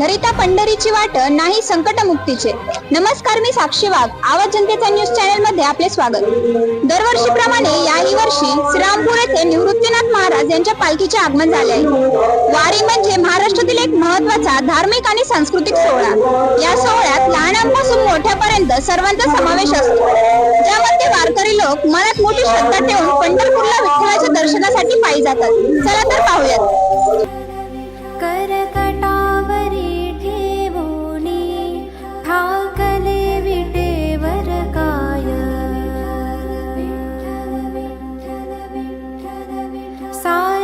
धरिता पंढरीची वाट नाही संकटमुक्तीचे. नमस्कार मी साक्षी वाघ. आवाज जनतेचा न्यूज चॅनलमध्ये आपले स्वागत. दरवर्षीप्रमाणे याही वर्षी श्रीरामपूर येथे निवृत्तीनाथ महाराज यांच्या पालखीचे आगमन झाले आहे. वारी म्हणजे महाराष्ट्रातील एक महत्त्वाचा धार्मिक आणि सांस्कृतिक सोहळा. या सोहळ्यात लहानांपासून मोठ्यापर्यंत सर्वांचा समावेश असतो. ज्यामध्ये वारकरी लोक मनात मोठी श्रद्धा ठेवून पंढरपूरला विठ्ठलाच्या दर्शनासाठी पायी जातात. चला तर पाहूयात.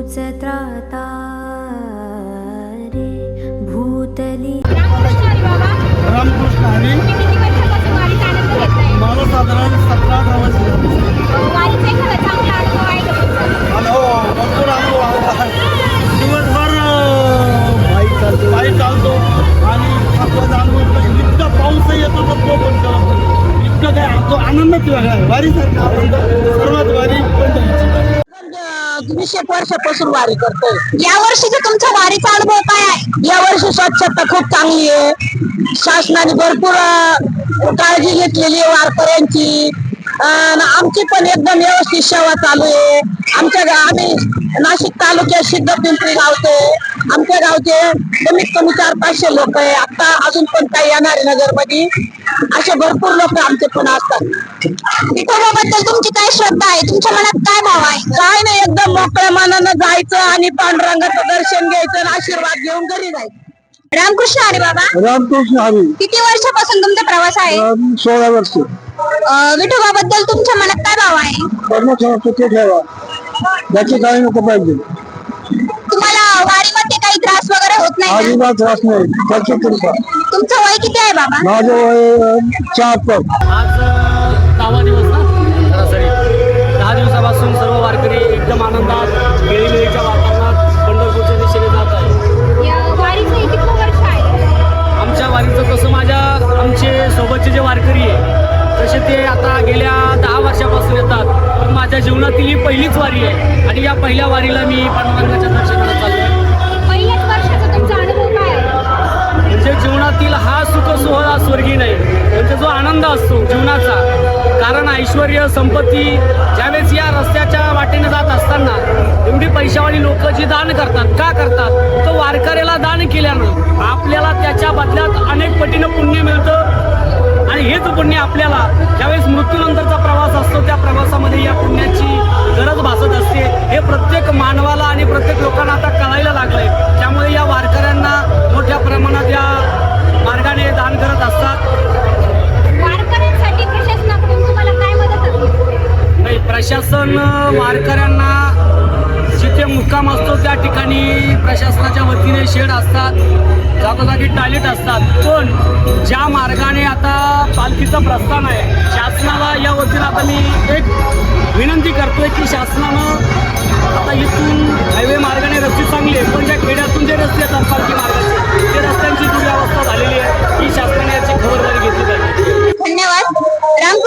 तूच त्राता रे भूतली रामकृष्ण हरी. मला साधारण सतरा अठरा वर्ष हो दिवसभर बाईक चालतो. आणि इतका पाऊसही येतो तर तो पण करत. इतकं काय तो आनंदच वेगळा आहे. वारीसारखा आनंद सर्वात वारी पण वीस एक वर्षापासून वारी करतोय. या वर्षीचा तुमचा वारीचा अनुभव काय आहे? या वर्षी स्वच्छता खूप चांगली आहे. शासनाने भरपूर अं, काळजी घेतलेली आहे वारकऱ्यांची. अन् आमची पण एकदम व्यवस्थित सेवा चालू आहे. आमच्या गा आम्ही नाशिक तालुक्यात सिद्ध पिंपरी गावचे. आमच्या गावचे कमीत कमी चार पाचशे लोक आहे. आता अजून पण काही येणार आहे नगरमध्ये. असे भरपूर लोक आमचे पण असतात. विठोबाबद्दल तुमची काय श्रद्धा आहे? तुमच्या मनात काय भाव आहे? काय नाही एकदम मोकळ्या मनानं जायचं आणि पांडुरंगाचं दर्शन घ्यायचं आणि आशीर्वाद घेऊन घरी जायचं. रामकृष्ण हरी बाबा रामकृष्ण हरी. किती वर्षापासून तुमचा प्रवास आहे? सोळा वर्ष. विठोबाबद्दल तुमच्या मनात काय भाव आहे? कर्मसंस्कृती ठेवा. त्याची काही नको पाहिजे. अजिबात त्रास नाही. त्याची कृपा. तुमचं वय किती आहे बाबा? माझं वय शहात्तर. आज अ, दहावा दिवस ना? सरासरी. दहा दिवसापासून सर्व वारकरी एकदम आनंदात वेळीवेळीच्या वातावरणात पंढरपूरच्या दिशेने जात आहे? आमच्या वारीचं कसं माझ्या आमचे सोबतचे जे वारकरी आहे तसे ते आता गेल्या दहा वर्षापासून येतात. पण माझ्या जीवनातील ही पहिलीच वारी आहे. आणि या पहिल्या वारीला मी पांडुरंगाच्या दर्शनाला चाललो आहे म्हणजे जीवनातील हा सुख सोहळा स्वर्गीय नाही म्हणजे जो आनंद असतो जीवनाचा. कारण ऐश्वर संपत्ती ज्यावेळेस या रस्त्याच्या वाटेने जात असताना एवढी पैशावाली लोक जी दान करतात का करतात? तर वारकऱ्याला दान केल्यानं आपल्याला त्याच्या बदल्यात अनेक पटीनं पुण्य मिळतं. आणि हेच पुण्य आपल्याला ज्यावेळेस मृत्यूनंतरचा प्रवास असतो त्या प्रवासामध्ये या पुण्याची गरज भासत असते. वारकऱ्यांना जिथे मुक्काम असतो त्या ठिकाणी प्रशासनाच्या वतीने शेड असतात जागोजागी टॉयलेट असतात. पण ज्या मार्गाने आता पालखीचं प्रस्थान आहे शासनाला या वतीनं आता मी एक विनंती करतोय की शासनानं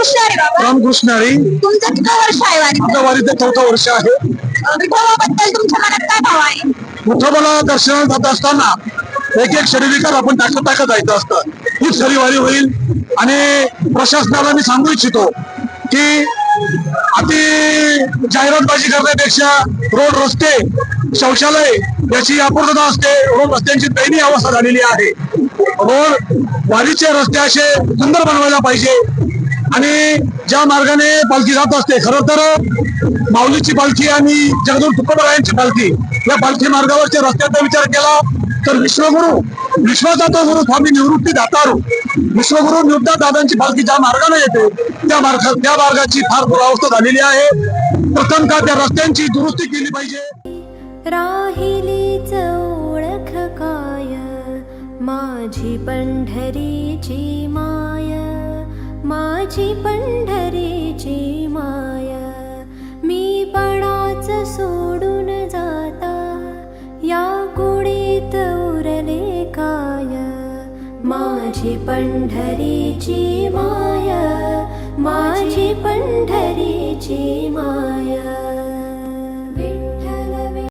बाबा. रामकृष्ण हरी तुमचं किती वर्ष आहे वारीचं? चौथं वर्ष आहे. विठोबाबद्दल तुमच्या मनात काय भाव आहे? विठोबाला दर्शनाला जात असताना एक एक शरीरिकार आपण टाकत टाकत जायचं असतं. खरी वारी होईल. आणि प्रशासनाला मी सांगू इच्छितो की अति जाहिरातबाजी करण्यापेक्षा रोड रस्ते शौचालय याची अपूर्णता असते. रोड रस्त्यांची दयनीय अवस्था झालेली आहे. रोड वारीचे रस्ते असे सुंदर बनवायला पाहिजे. आणि ज्या मार्गाने पालखी जात असते खरं तर माऊलीची पालखी आणि जगदूर तुकोबरायांची पालखी या पालखी मार्गावरच्या रस्त्याचा विचार केला तर विश्वगुरु विश्वाचा तो गुरु स्वामी निवृत्ती दातारू विश्वगुरु निवृत्ता दादांची पालखी ज्या मार्गाने येते त्या मार्गा त्या मार्गाची फार दुरावस्था झालेली आहे. प्रथम का त्या रस्त्यांची दुरुस्ती केली पाहिजे? राहिली ओळख काय माझी पंढरीची माय माझी पंढरीची माया मी पणाच सोडून जाता या कुडीत उरले काय. माझी पंढरीची माया माझी पंढरीची माया.